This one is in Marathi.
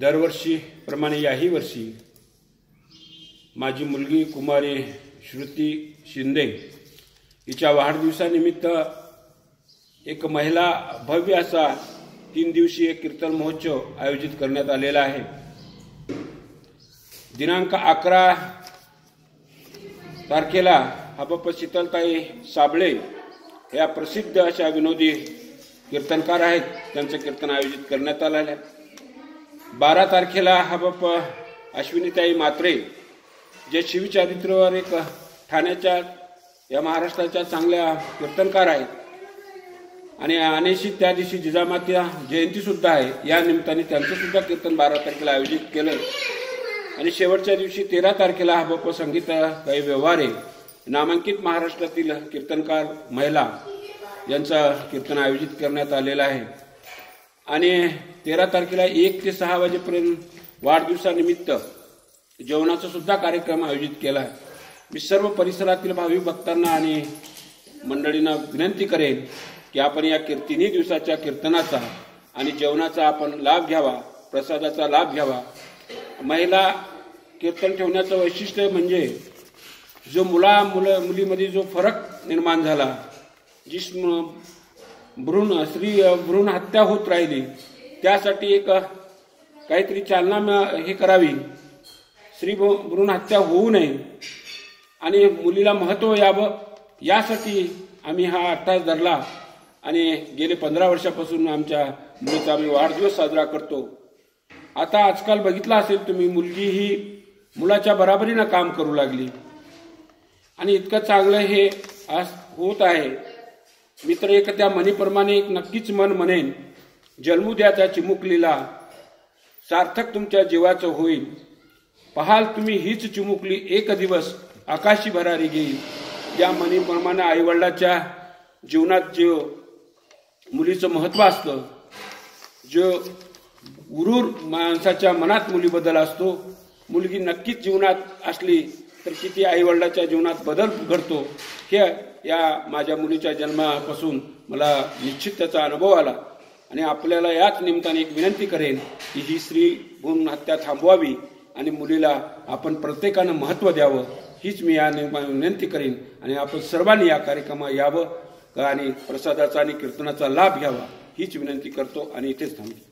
दरवर्षीप्रमाणे याही वर्षी माझी मुलगी कुमारी श्रुती शिंदे हिच्या वाढदिवसानिमित्त एक महिला भव्य असा तीन दिवसीय कीर्तन महोत्सव आयोजित करण्यात आलेला आहे. दिनांक अकरा तारखेला हबप शीतलताई साबळे या प्रसिद्ध अशा विनोदी कीर्तनकार आहेत. त्यांचं कीर्तन आयोजित करण्यात आलेलं आहे. बारा तारखेला हा बाप अश्विनीताई मात्रे जे शिवचरित्रवर एक ठाण्याच्या या महाराष्ट्राच्या चांगल्या कीर्तनकार आहेत. आणि अनेशी त्या दिवशी जिजामात्या जयंती सुद्धा आहे. या निमित्ताने त्यांचं सुद्धा कीर्तन बारा तारखेला आयोजित केलं. आणि शेवटच्या दिवशी तेरा तारखेला हबप संगीत काही व्यवहारे नामांकित महाराष्ट्रातील कीर्तनकार महिला यांचं कीर्तन आयोजित करण्यात आलेलं आहे. आणि तेरा तारखेला एक ते सहा वाजेपर्यंत वाढदिवसानिमित्त जेवणाचा सुद्धा कार्यक्रम आयोजित केला आहे. मी सर्व परिसरातील भावी भक्तांना आणि मंडळींना विनंती करेन की आपण या तिन्ही दिवसाच्या कीर्तनाचा आणि जेवणाचा आपण लाभ घ्यावा प्रसादाचा लाभ घ्यावा. महिला कीर्तन ठेवण्याचं वैशिष्ट्य म्हणजे जो मुला मुलं मुलीमध्ये जो फरक निर्माण झाला जी भ्रूण स्त्री भ्रूण हत्या होत राहिली. त्यासाठी एक काहीतरी चालना हे करावी. स्त्री भ्रू- भ्रूण हत्या होऊ नये. आणि मुलीला महत्त्व यावं यासाठी आम्ही हा अट्टास धरला. आणि गेले पंधरा वर्षापासून आमच्या मुलीचा आम्ही वाढदिवस साजरा करतो. आता आजकाल बघितलं असेल तुम्ही मुलगी ही मुलाच्या बराबरीनं काम करू लागली. आणि इतकं चांगलं हे आज होत आहे. मी तर एक त्या म्हणीप्रमाणे एक नक्कीच मन म्हणेन जन्मू द्या त्या चिमुकलीला सार्थक तुमच्या जीवाचं होईल. पहाल तुम्ही हीच चिमुकली एक दिवस आकाशी भरारी घेईल. या म्हणीप्रमाणे आईवडिलाच्या जीवनात जे मुलीचं महत्त्व असतं जो उरूर माणसाच्या मनात मुलीबद्दल असतो मुलगी नक्कीच जीवनात असली तर किती आईवडिलाच्या जीवनात बदल घडतो हे या माझ्या मुलीच्या जन्मापासून मला निश्चित त्याचा अनुभव आला. आणि आपल्याला याच निमित्ताने एक विनंती करेन की ही स्त्री भ्रूण हत्या थांबवावी आणि मुलीला आपण प्रत्येकानं महत्त्व द्यावं. हीच मी या निमित्ताने विनंती करेन. आणि आपण सर्वांनी या कार्यक्रमात यावं आणि प्रसादाचा आणि कीर्तनाचा लाभ घ्यावा. हीच विनंती करतो आणि इथेच थांबतो.